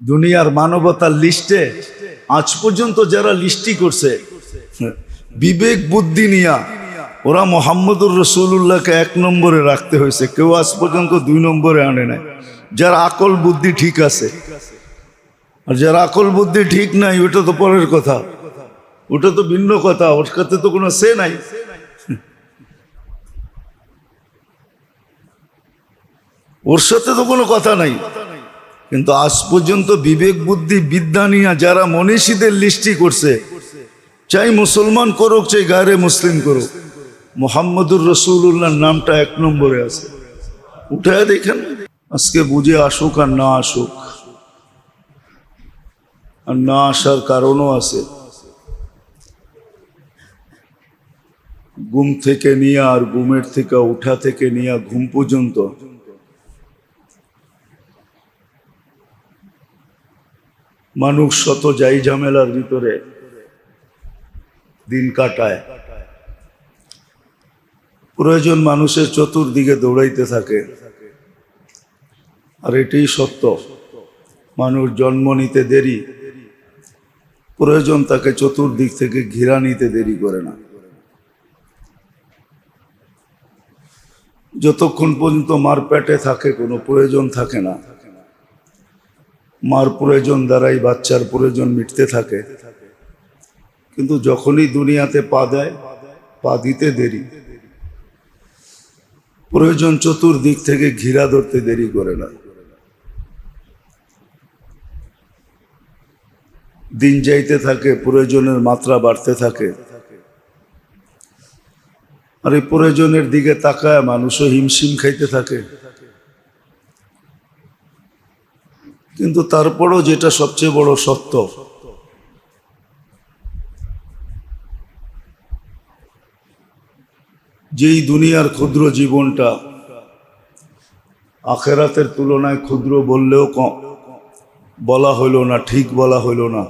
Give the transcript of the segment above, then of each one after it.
দুনিয়ার মানবতার লিস্টে আজ পর্যন্ত যারা লিস্টি করছে, বিবেক বুদ্ধি নিয়া ওরা মোহাম্মদুর রসুল্লাহকে এক নম্বরে রাখতে হয়েছে। কেউ আজ পর্যন্ত দুই নম্বরে আনে নাই। যার আকল বুদ্ধি ঠিক আছে, আর যার আকল বুদ্ধি ঠিক নাই, ওটা তো পরের কথা। ওটা তো ভিন্ন কথা, ওর সাথে তো কোনো সে নাই। ওর সাথে তো কোনো কথা নাই। কিন্তু আজ পর্যন্ত বিবেক, বুদ্ধি, বিদ্যা নিয়ে যারা মনীষীদের লিস্টি করছে, চাই মুসলমান করুক, চাই গায়ে মুসলিম করুক, মোহাম্মদুর রসুল্লাহর নামটা এক নম্বরে আছে। উঠে দেখেন, আজকে বুঝে আসুক আর না আসুক। আর না আসার কারণও আছে। ঘুম থেকে নিয়ে আর ঘুমের থেকে উঠা থেকে নিয়ে ঘুম পর্যন্ত মানুষ শত যাই ঝামেলার ভিতরে দিন কাটায়। প্রয়োজন মানুষের চতুর্দিকে দৌড়াইতে থাকে। আর এটাই সত্য। মানুষ জন্ম নিতে দেরি। প্রয়োজন তাকে চতুর্দিক থেকে ঘিরা নিতে দেরি করে না। যতক্ষণ পর্যন্ত মার পেটে থাকে, কোনো প্রয়োজন থাকে না। মার প্রয়োজন দ্বারাই বাচ্চার প্রয়োজন মিটতে থাকে। কিন্তু যখনই দুনিয়াতে পা দেয়, পা দিতে দেরি। প্রয়োজন চতুর্দিক থেকে ঘিরা ধরতে দেরি করে না। দিন যাইতে থাকে, প্রয়োজনের মাত্রা বাড়তে থাকে। আর এই প্রয়োজনের দিকে তাকায় মানুষও হিমশিম খাইতে থাকে। কিন্তু তারপরও যেটা সবচেয়ে বড় সত্য, যেই দুনিয়ার ক্ষুদ্র জীবনটা আখেরাতের তুলনায় ক্ষুদ্র বললেও বলা হইল না, ঠিক বলা হইল না।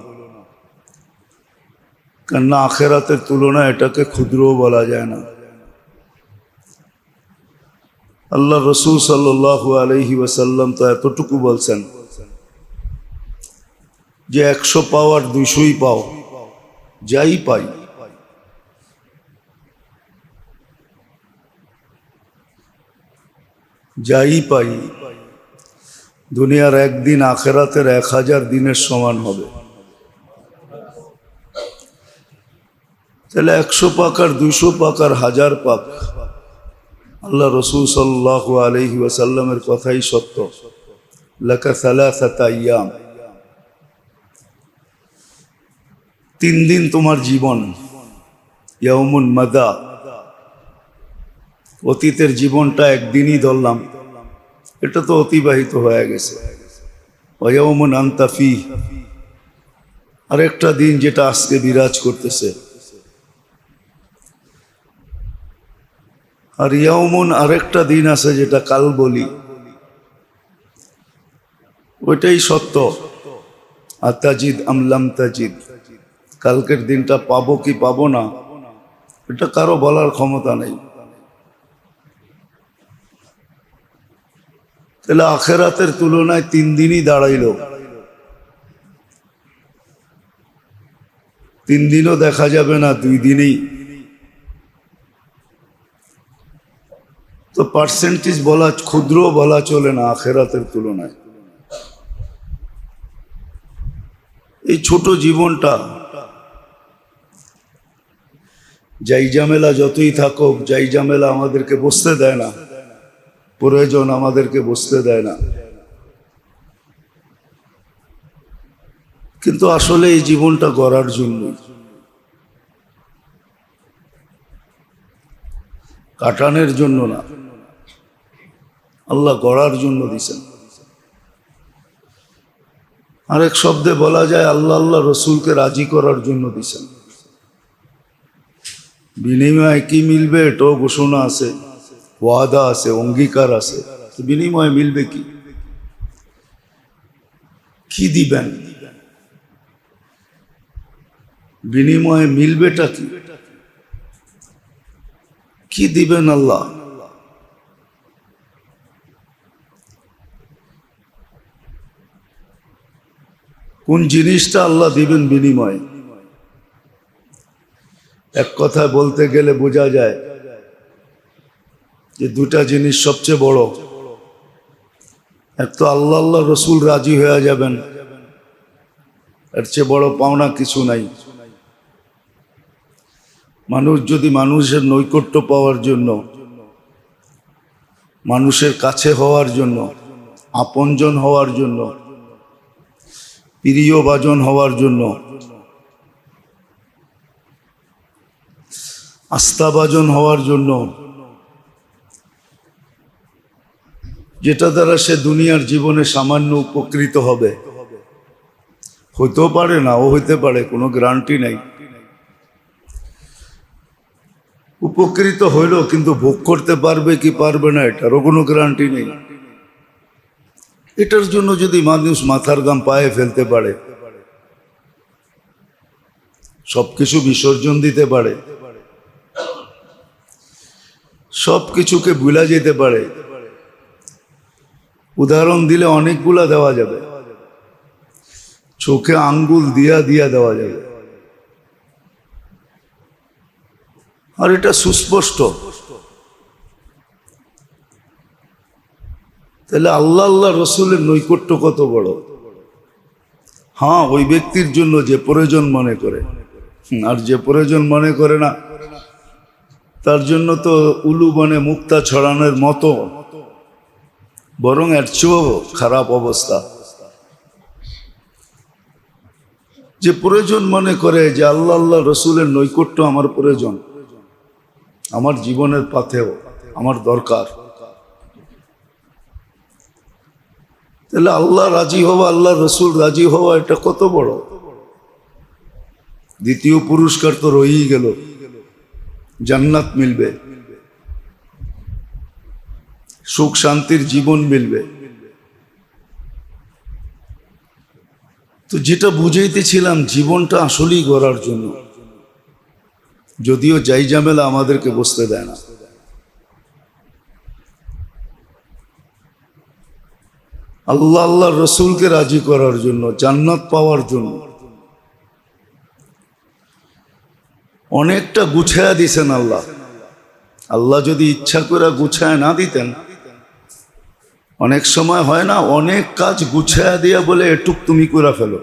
কেননা আখেরাতের তুলনায় এটাকে ক্ষুদ্রও বলা যায় না। আল্লাহ রসুল সাল্লু আলহি ওয়াসাল্লাম তো এতটুকু বলছেন যে একশো পাও আর পাও, যাই পাই। যাই পাই, দুনিয়ার একদিন আখেরাতের এক হাজার দিনের সমান হবে। তাহলে একশো পাক আর দুশো পাক আর হাজার পাক, আল্লাহ রসুল সাল্লাহ আলহি ওয়াসাল্লামের কথাই সত্য। লেখা সালাসাতা ইয়াম তিন দিন তোমার জীবন। ইয়ামুন মাদা। অতীতের জীবনটা একদিনই ধরলাম। এটা তো অতিবাহিত হয়ে গেছে। অয়মন আন্তাফি আরেকটা দিন যেটা আজকে বিরাজ করতেছে। আর ইয়ামন আরেকটা দিন আছে যেটা কাল বলি। ওইটাই সত্য। আর তাজিদ আমলাম তাজিদ। কালকের দিনটা পাবো কি পাবো না, এটা কারও বলার ক্ষমতা নেই। তাহলে আখেরাতের তুলনায় তিন দিনই দাঁড়াইল। তিন দিনও দেখা যাবে না, দুই দিনেই। তো পার্সেন্টেজ বলা ক্ষুদ্র বলা চলে না আখেরাতের তুলনায়। এই ছোট জীবনটা যাই জামেলা যতই থাকুক, যাই জামেলা আমাদেরকে বসতে দেয় না, প্রয়োজন আমাদেরকে বসতে দেয় না। কিন্তু আসলে এই জীবনটা গড়ার জন্য কাটানের জন্য না, আল্লাহ গড়ার জন্য দিছেন। আরেক শব্দে বলা যায়, আল্লাহ আল্লাহ রসুলকে রাজি করার জন্য দিছেন। বিনিময়ে কি মিলবে এটাও ঘোষণা আছে, ওয়াদা আছে, অঙ্গীকার আছে। বিনিময়ে মিলবে কি? কি দিবেন? বিনিময়ে মিলবেটা কি? কি দিবেন আল্লাহ? কোন জিনিসটা আল্লাহ দিবেন বিনিময়? এক কথায় বলতে গেলে বোঝা যায় যে দুটা জিনিস সবচেয়ে বড়। এক তো আল্লাহ আল্লাহ রসুল রাজি হয়ে যাবেন, এর চেয়ে বড় পাওনা কিছু নাই। মানুষ যদি মানুষের নৈকট্য পাওয়ার জন্য, মানুষের কাছে হওয়ার জন্য, আপনজন হওয়ার জন্য, প্রিয়ভাজন হওয়ার জন্য আস্থাভাজন হওয়ার জন্য, যেটা দ্বারা সে দুনিয়ার জীবনে সামান্য উপকৃত হবে। হইতেও পারে না ও হইতে পারে, কোনো গ্যারান্টি নাই। উপকৃত হইল কিন্তু ভোগ করতে পারবে কি পারবে না, এটারও কোনো গ্যারান্টি নেই। এটার জন্য যদি মানুষ মাথার গাম পায়ে ফেলতে পারে, সবকিছু বিসর্জন দিতে পারে। সব কিছুকে ভুলা যেতে পারে। উদাহরণ দিলে অনেকগুলা দেওয়া যাবে। চোখে আঙ্গুল দিয়া দিয়া দেওয়া যাবে। আর এটা সুস্পষ্ট। তাহলে আল্লাহ আল্লাহ রসুলের নৈকট্য কত বড়? হ্যাঁ ওই ব্যক্তির জন্য যে প্রয়োজন মনে করে। আর যে প্রয়োজন মনে করে না তার জন্য তো উলু বনে মুক্তা ছড়ানোর মতো। বরং এর চেয়েও খারাপ অবস্থা। যে প্রয়োজন মনে করে যে আল্লাহ আল্লাহ রসুলের নৈকট্য আমার প্রয়োজন। আমার জীবনের পাথেও, আমার দরকার। তাহলে আল্লাহ রাজি হওয়া, আল্লাহ রসুল রাজি হওয়া এটা কত বড়? দ্বিতীয় পুরস্কার তো রয়েই গেল। জান্নাত মিলবে। সুখ, শান্তির জীবন মিলবে। তো যেটা বুঝাইতেছিলাম, জীবনটা আসলেই গড়ার জন্য। যদিও যাই ঝামেলা আমাদেরকে বসতে দেয় না। আল্লাহ আল্লাহ রসুলকে রাজি করার জন্য, জান্নাত পাওয়ার জন্য অনেকটা গুছায়া দিছেন আল্লাহ। আল্লাহ যদি ইচ্ছা করে গুছায় না দিতেন, অনেক সময় হয় না, অনেক কাজ গুছায়া দিয়া বলে এটুক তুমি করে ফেলো।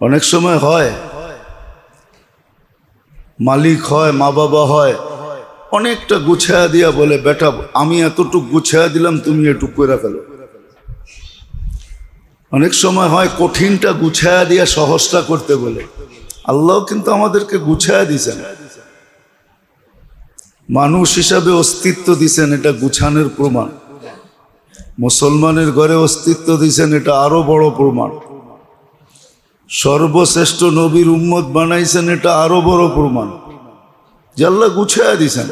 অনেক সময় হয়, মালিক হয়, মা বাবা হয়, অনেকটা গুছায়া দিয়া বলে, বেটা, আমি এতটুক গুছায়া দিলাম, তুমি এটুক করে ফেলো। অনেক সময় হয় কঠিনটা গুছায়া দিয়া সহজটা করতে বলে। আল্লাহ কিন্তু আমাদেরকে গুছায়া দিছেন। মানুষ হিসাবে অস্তিত্ব দিছেন, এটা গুছানোর প্রমাণ। মুসলমানের ঘরে অস্তিত্ব দিছেন, এটা আরও বড় প্রমাণ। সর্বশ্রেষ্ঠ নবীর উম্মত বানাইছেন, এটা আরও বড় প্রমাণ। যে আল্লাহ গুছায়া দিছেন।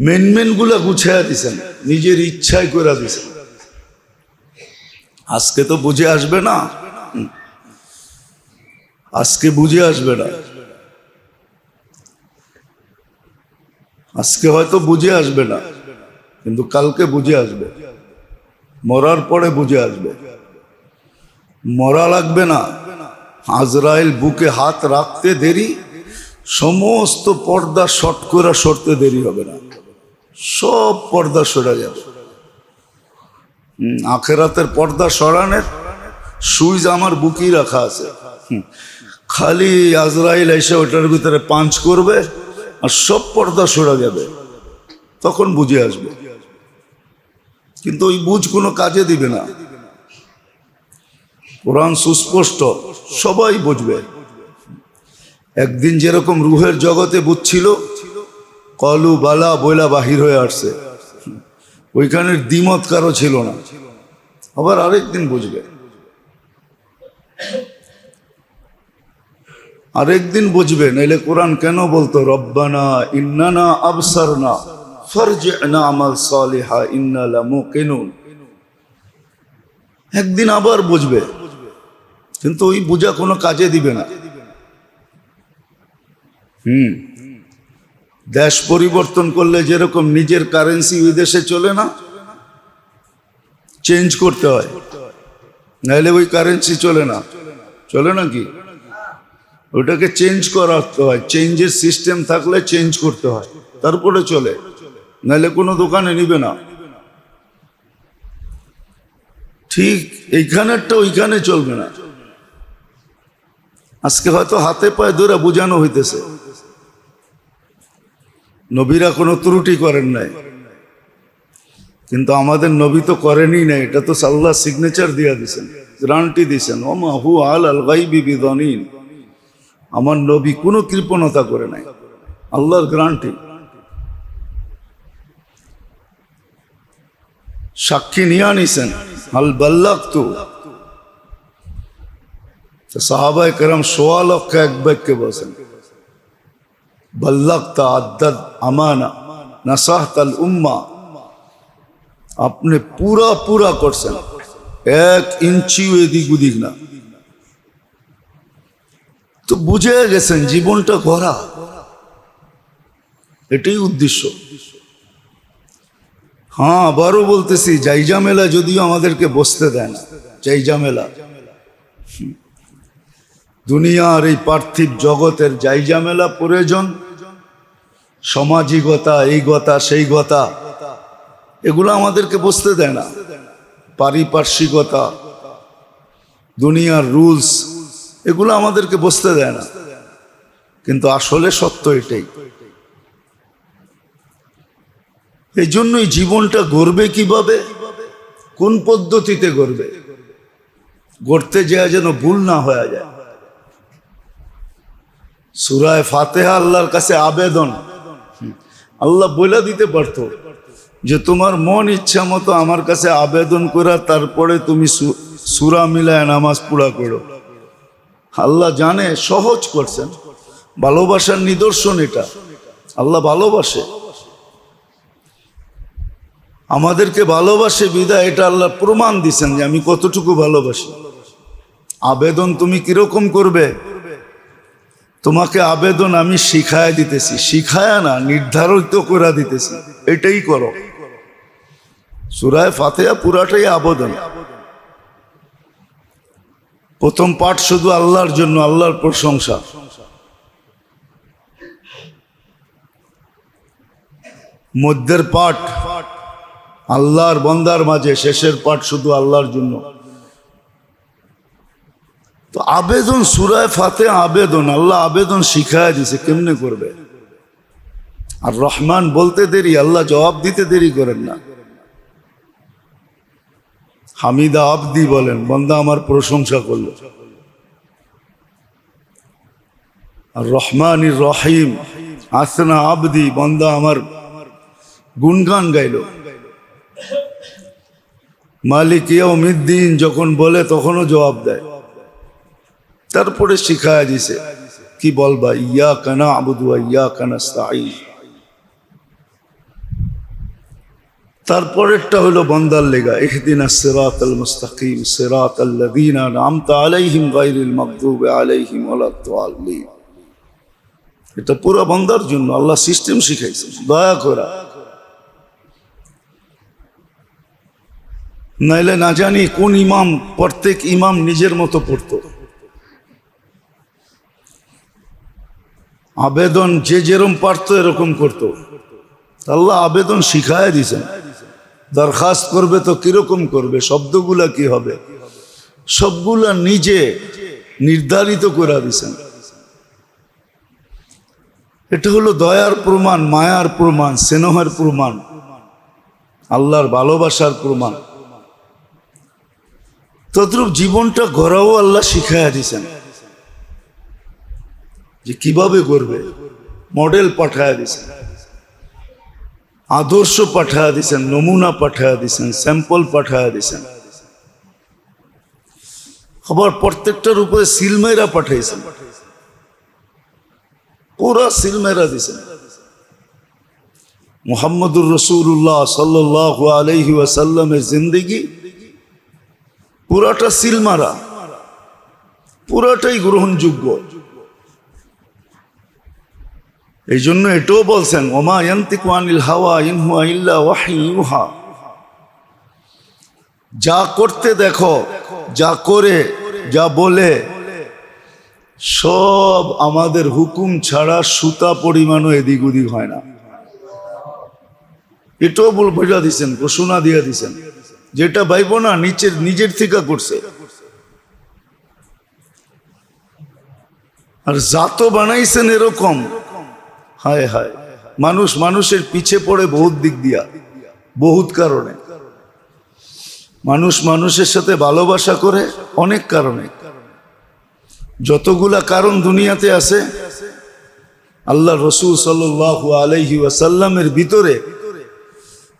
মেন মেনগুলা গুছায়া দিছেন, নিজের ইচ্ছায় করে দিছেন। আজকে তো বুঝে আসবে না। আজকে বুঝে আসবে না। আজকে হয়তো বুঝে আসবে না, কিন্তু কালকে বুঝে আসবে। মরার পরে বুঝে আসবে। মরা লাগবে না। আজরাইল বুকে হাত রাখতে দেরি, সমস্ত পর্দা শট করে সরতে দেরি হবে না। সব পর্দা সরে যাবে। আখেরাতের পর্দা সরানের সুইচ আমার বুকেই রাখা আছে। খালি আজরাইল এসে ওটার ভিতরে পাঞ্চ করবে আর সব পর্দা সরে যাবে। তখন বুঝে আসবে। কিন্তু ওই বুঝ কোনো কাজে দিবে না। কোরআন সুস্পষ্ট, সবাই বুঝবে। একদিন যেরকম রুহের জগতে বুঝছিল কলু বালা বইলা বাহির হয়ে আসছে। ওইখানের দ্বিমত কারও ছিল না। আবার আরেকদিন বুঝবে। আরেকদিন বুঝবে, নাইলে কোরআন কেন বলতো, রব্বানা ইন্নানা আবসারনা, ফারজি'না আমাল সালিহা, ইন্না লামুকিনুন। একদিন আবার বুঝবে, কিন্তু ওই বোঝা কোনো কাজে দিবে না। হুম। দেশ পরিবর্তন করলে যেরকম নিজের কারেন্সি ওই দেশে চলে না চেঞ্জ করতে হয়। নাহলে ওই কারেন্সি চলে না। চলে না কি? ওটাকে চেঞ্জ করাতে হয়। চেঞ্জের সিস্টেম থাকলে চেঞ্জ করতে হয়। তারপরে চলে। নাহলে কোনো দোকানে নিবে না। ঠিক এইখানেরটা ওইখানে চলবে না। আজকে হয়তো হাতে পায়ে ধরে বোঝানো হইতেছে। নবীরা কোনো ত্রুটি করেন নাই। কিন্তু আমাদের নবী তো করেনই নাই, এটা তো সাল্লাহ সিগনেচার দিয়া দিছেন গ্রান্টি দিছেন। ওমা হু আল আল গাইবি আমার নবী কোনো কৃপণতা করে নাই, আল্লাহর গ্রান্টি সাক্ষী নিয়ে আনিছেন আল বাল্লাক তো সাহাবাই কেরাম সোয়া লক্ষ এক বাক্যে বসেন আপনি পুরা পুরা করছেন, এক ইঞ্চিও এদিক উদিক না। তো বুঝে গেছেন জীবনটা গড়া। এটাই উদ্দেশ্য। হ্যাঁ আবারও বলতেছি জাইজা মেলা যদিও আমাদেরকে বসতে দেয় না জাইজা মেলা হুম। দুনিয়ার এই পার্থিব জগতের জাইজা মেলা প্রয়োজন সমাজিকতা এই গতা, সেই গতা, এগুলো আমাদেরকে বসতে দেয় না। পারিপার্শ্বিকতা, দুনিয়ার রুলস, এগুলো আমাদেরকে বসতে দেয় না। কিন্তু আসলে সত্য এটাই। এই জন্যই জীবনটা গড়বে কীভাবে? কোন পদ্ধতিতে গড়বে? গড়তে যায় যেন ভুল না হয়ে যায়। সুরায় ফাতেহা আল্লাহর কাছে আবেদন। আল্লাহ বলে দিতে পারতো যে তোমার মন ইচ্ছা মতো আমার কাছে আবেদন করা, তারপরে তুমি সুরা মিলায় নামাজ পুরা করো। আল্লাহ জানে, সহজ করছেন। ভালোবাসার নিদর্শন এটা। আল্লাহ ভালোবাসে। আমাদেরকে ভালোবাসে বিদায়, এটা আল্লাহ প্রমাণ দিছেন যে আমি কতটুকু ভালোবাসি। আবেদন তুমি কীরকম করবে? তোমাকে আবেদন আমি শিখায় দিতেছি, শিখায় না, নির্ধারিত করে দিতেছি। এটাই করো। সুরায় ফাতেহা পুরাটাই আবেদন। প্রথম পাঠ শুধু আল্লাহর জন্য, আল্লাহর প্রশংসা। মধ্যের পাঠ আল্লাহর বন্দার মাঝে, শেষের পাঠ শুধু আল্লাহর জন্য। তো আবেদন, সুরায় ফাতে আবেদন, আল্লাহ আবেদন শিখায় দিছে, কেমনে করবে? আর রহমান বলতে দেরি, আল্লাহ জবাব দিতে দেরি করেন না। হামিদা আবদি বলেন, বন্দা আমার প্রশংসা করল। আর রহমান রহিম আসনা আবদি, বন্দা আমার গুনগান গাইল। মালিক ইয়মিদ্দিন যখন বলে, তখনও জবাব দেয়। তারপরে শিখায় দিছে কি বলবা ইয়া কানা আবুদু ইয়া কানা স্তাই তারপরেরটা হলো বন্দার লেগা, ইহদিন সিরাত আল মুস্তাকিম সিরাত আল্লাযীনা আনআমতা আলাইহিম গায়রিল মাগদুবি আলাইহিম ওয়ালাদ-দাল্লিন এটা পুরো বন্দার জন্য আল্লাহ সিস্টেম শিখাইছেন দয়া করা। নাইলে না জানি কোন ইমাম, প্রত্যেক ইমাম নিজের মতো পড়তো। আবেদন যে যেরম পারতো এরকম করতো। আল্লাহ আবেদন শিখায় দিছেন। দরখাস্ত করবে তো কীরকম করবে? শব্দগুলা কি হবে? সবগুলা নিজে নির্ধারিত করে দিছেন। এটা হলো দয়ার প্রমাণ, মায়ার প্রমাণ, স্নেহের প্রমাণ, আল্লাহর ভালোবাসার প্রমাণ। তদ্রূপ জীবনটা গড়াও আল্লাহ শিখাইয়া দিছেন। যে কীভাবে করবে? মডেল পাঠায় দিছেন আদর্শ পাঠায় দিছেন নমুনা পাঠায় দিছেন স্যাম্পল পাঠায় দিছেন আবার প্রত্যেকটার উপরে সিলমেরা পাঠাইছেন পুরা সিলমেরা দিছেন মোহাম্মদুর রসুল্লাহ সাল্লাহ আলহি ওয়াসাল্লামের জিন্দিগি পুরাটা সিলমারা পুরাটাই গ্রহণযোগ্য। এই জন্য এটাও বলছেন, ওমা ইয়ান্তিকু আনিল হাওয়া ইনহুয়া ইল্লা যা করতে দেখো, যা করে, যা বলে, সব আমাদের হুকুম ছাড়া সুতা পরিমাণও এদিক ওদিক হয় না। এটাও বল বোঝা দিছেন, ঘোষণা দিয়ে দিছেন। যেটা ভাইব না, নিচের, নিজের থেকে করছে। আর জাত বানাইছেন এরকম হায় হায়। মানুষ মানুষের পিছে পড়ে বহুত দিক দিয়া, বহুত কারণে। মানুষ মানুষের সাথে ভালোবাসা করে অনেক কারণে। যতগুলা কারণ দুনিয়াতে আছে, আল্লাহ রসুল সাল্লাহ আলহি ওয়াসাল্লামের ভিতরে,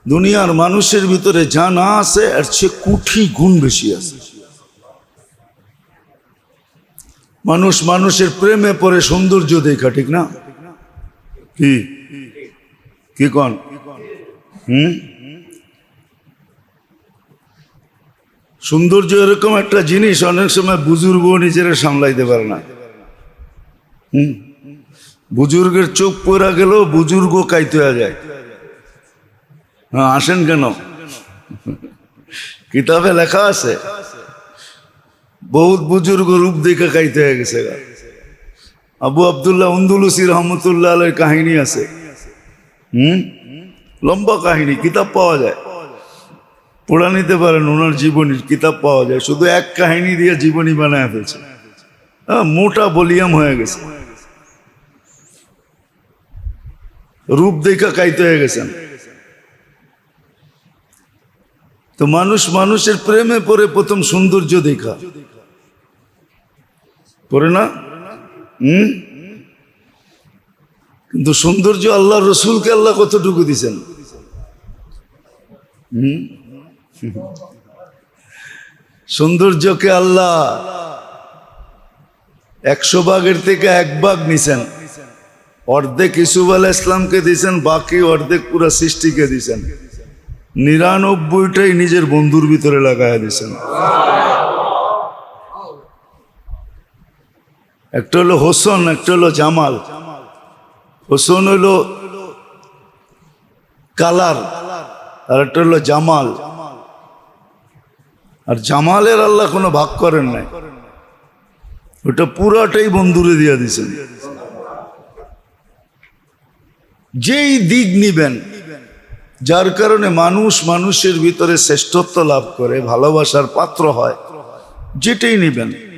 দুনিয়ার মানুষের ভিতরে যা না আছে আর চেয়ে কুঠি গুণ বেশি আছে। মানুষ মানুষের প্রেমে পড়ে সৌন্দর্য দেখা, ঠিক না? কি? কি কন? হুম? সৌন্দর্য এরকম একটা জিনিস অনেক সময় বুজুর্গ নিজেরা সামলাইতে পারে না। হুম? বুজুর্গের চোখ পড়া গেলেও বুজুর্গ কাইতে হয়ে যায়। হ্যাঁ আসেন কেন? কিতাবে লেখা আছে, বহুত বুজুর্গ রূপ দেখে কাইতে হয়ে গেছে গা। আবু আবদুল্লাহ উন্দুলুসি রহমতুল্লাহ আলের কাহিনী আছে। হুম? লম্বা কাহিনী কিতাব পাওয়া যায়। পড়া নিতে পারেন ওনার জীবনীর কিতাব পাওয়া যায়। শুধু এক কাহিনী দিয়ে জীবনী বানায় ফেলছে। হ্যাঁ, মোটা বলিয়াম হয়ে গেছে। রূপ দেখা কাইতে হয়ে গেছেন। তো মানুষ মানুষের প্রেমে পড়ে প্রথম সৌন্দর্য দেখা। পড়ে না? হুম? কিন্তু সৌন্দর্য আল্লাহ রসুলকে আল্লাহ কতটুকু দিছেন? হুম? সৌন্দর্যকে আল্লাহ একশো ভাগের থেকে এক ভাগ নিছেন। অর্ধেক ইসুফ আলাহ ইসলামকে দিছেন, বাকি অর্ধেক পুরা সৃষ্টিকে দিছেন। নিরানব্বইটাই নিজের বন্ধুর ভিতরে লাগাই দিছেন। একটা হলো হোসন, একটা হলো জামাল। হোসন হলো কালার আর একটা হলো জামাল। আর জামালের আল্লাহ কোনো ভাগ করেন নাই। ওটা পুরাটাই বন্ধুরে দিয়ে দিছেন। যেই দিক নিবেন, যার কারণে মানুষ মানুষের ভিতরে শ্রেষ্ঠত্ব লাভ করে, ভালোবাসার পাত্র হয়, যেটাই নিবেন।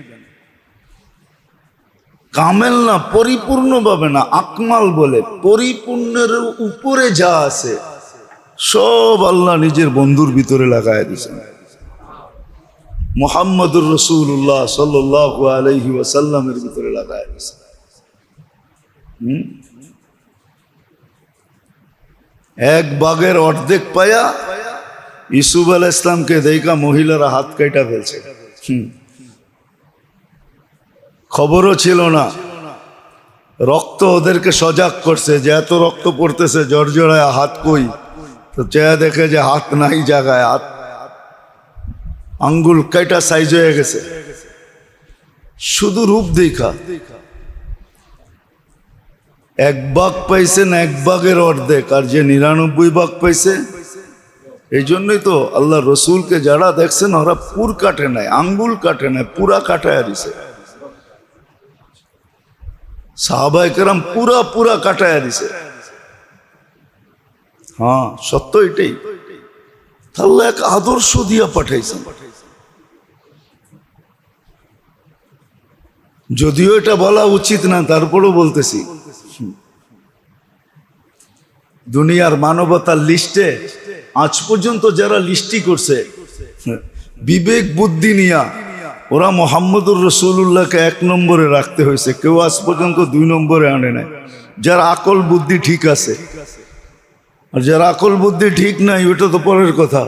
কামেল না পরিপূর্ণ পরিপূর্ণভাবে না, আকমাল বলে পরিপূর্ণের উপরে যা আছে, সব আল্লাহ নিজের বন্ধুর ভিতরে লাগায় দিয়েছেন মোহাম্মদুর রসুল্লাহ সাল্লাহ আলহি ওয়াসাল্লামের ভিতরে লাগায় দিয়েছেন? এক বাঘের অর্ধেক পায়া, ইসুফ আল ইসলামকে দেখা মহিলারা হাত কাইটা ফেলছে হুম। খবরও ছিল না। রক্ত ওদেরকে সজাগ করছে, যে এত রক্ত পড়তেছে, জর্জরায় হাত কই? তো চেয়া দেখে যে হাত নাই জায়গায়, হাত আঙ্গুল কাইটা সাইজ হয়ে গেছে। শুধু রূপ দেখা। এক বাঘ পাইছেন এক বাঘের অর্ধেক, আর যে নিরানব্বই বাঘ পাইছে, এই জন্যই তো আল্লাহ রসুলকে যারা দেখছেন, ওরা পুর কাটে নাই, আঙ্গুল কাটে নাই, পুরা কাটায় দিছে। সাহাবাই কেরাম পুরা পুরা কাটায় দিছে। হ্যাঁ সত্য এটাই। তাহলে এক আদর্শ দিয়া পাঠাইছেন যদিও এটা বলা উচিত না, তারপরও বলতেছি। দুনিয়ার মানবতার লিস্টে আজ পর্যন্ত যারা লিস্টি করছে, বিবেক বুদ্ধি নিয়া ওরা মোহাম্মদুর রসুল্লাহকে এক নম্বরে রাখতে হয়েছে। কেউ আজ পর্যন্ত দুই নম্বরে আনে নাই। যার আকল বুদ্ধি ঠিক আছে, আর যার আকল বুদ্ধি ঠিক নাই, ওটা তো পরের কথা।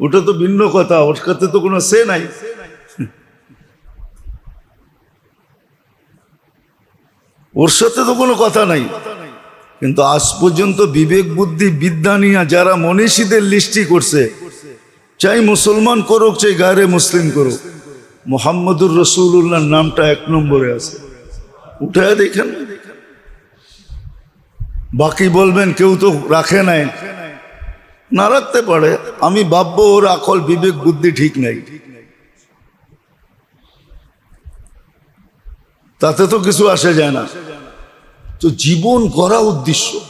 ওটা তো ভিন্ন কথা, ওর সাথে তো কোনো সে নাই। ওর সাথে তো কোনো কথা নাই। কিন্তু আজ পর্যন্ত বিবেক বুদ্ধি বিদ্যা নিয়ে যারা মনীষীদের লিস্টি করছে, চাই মুসলমান করুক, চাই গায়ে মুসলিম করুক। মোহাম্মদুর রসুল্লাহর নামটা এক নম্বরে আছে। উঠে দেখেন। বাকি বলবেন কেউ তো রাখে নাই। না রাখতে পারে। আমি ভাববো ওর আকল বিবেক বুদ্ধি ঠিক নাই। তাতে তো কিছু আসে যায় না। তো জীবন করা উদ্দেশ্য।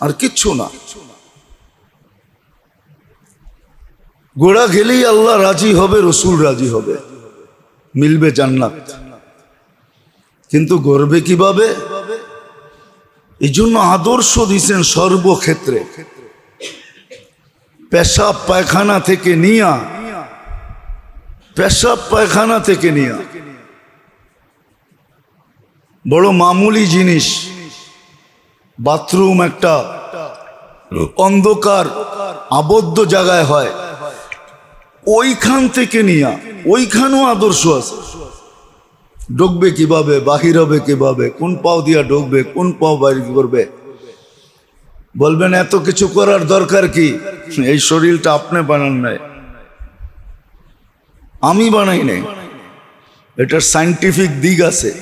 আর কিচ্ছু না। গোড়া গেলেই আল্লাহ রাজি হবে, রসুল রাজি হবে। মিলবে জান্নাত। কিন্তু গর্বে কীভাবে? এই জন্য আদর্শ দিয়েছেন সর্বক্ষেত্রে। পেশাব পায়খানা থেকে নিয়া, পেশাব পায়খানা থেকে নিয়া। বড় মামুলি জিনিস, বাথরুম একটা অন্ধকার, আবদ্ধ জায়গায় হয়। ওইখান থেকে নিয়া। ওইখানেও আদর্শ আছে। ঢুকবে কীভাবে, বাহির হবে কীভাবে, কোন পাও দিয়া ঢুকবে, কোন পাও বাইর করবে। বলবেন, এত কিছু করার দরকার কি? এই শরীরটা আপনি বানান নাই। আমি বানাই নাই। এটার সাইন্টিফিক দিক আছে।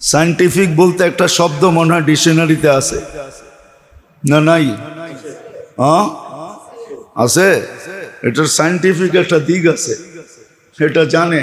সাইন্টিফিক বলতে একটা শব্দ মনে হয়, ডিকশনারিতে আছে। না, নাই? আছে? এটার সাইন্টিফিক একটা দিক আছে। এটা জানে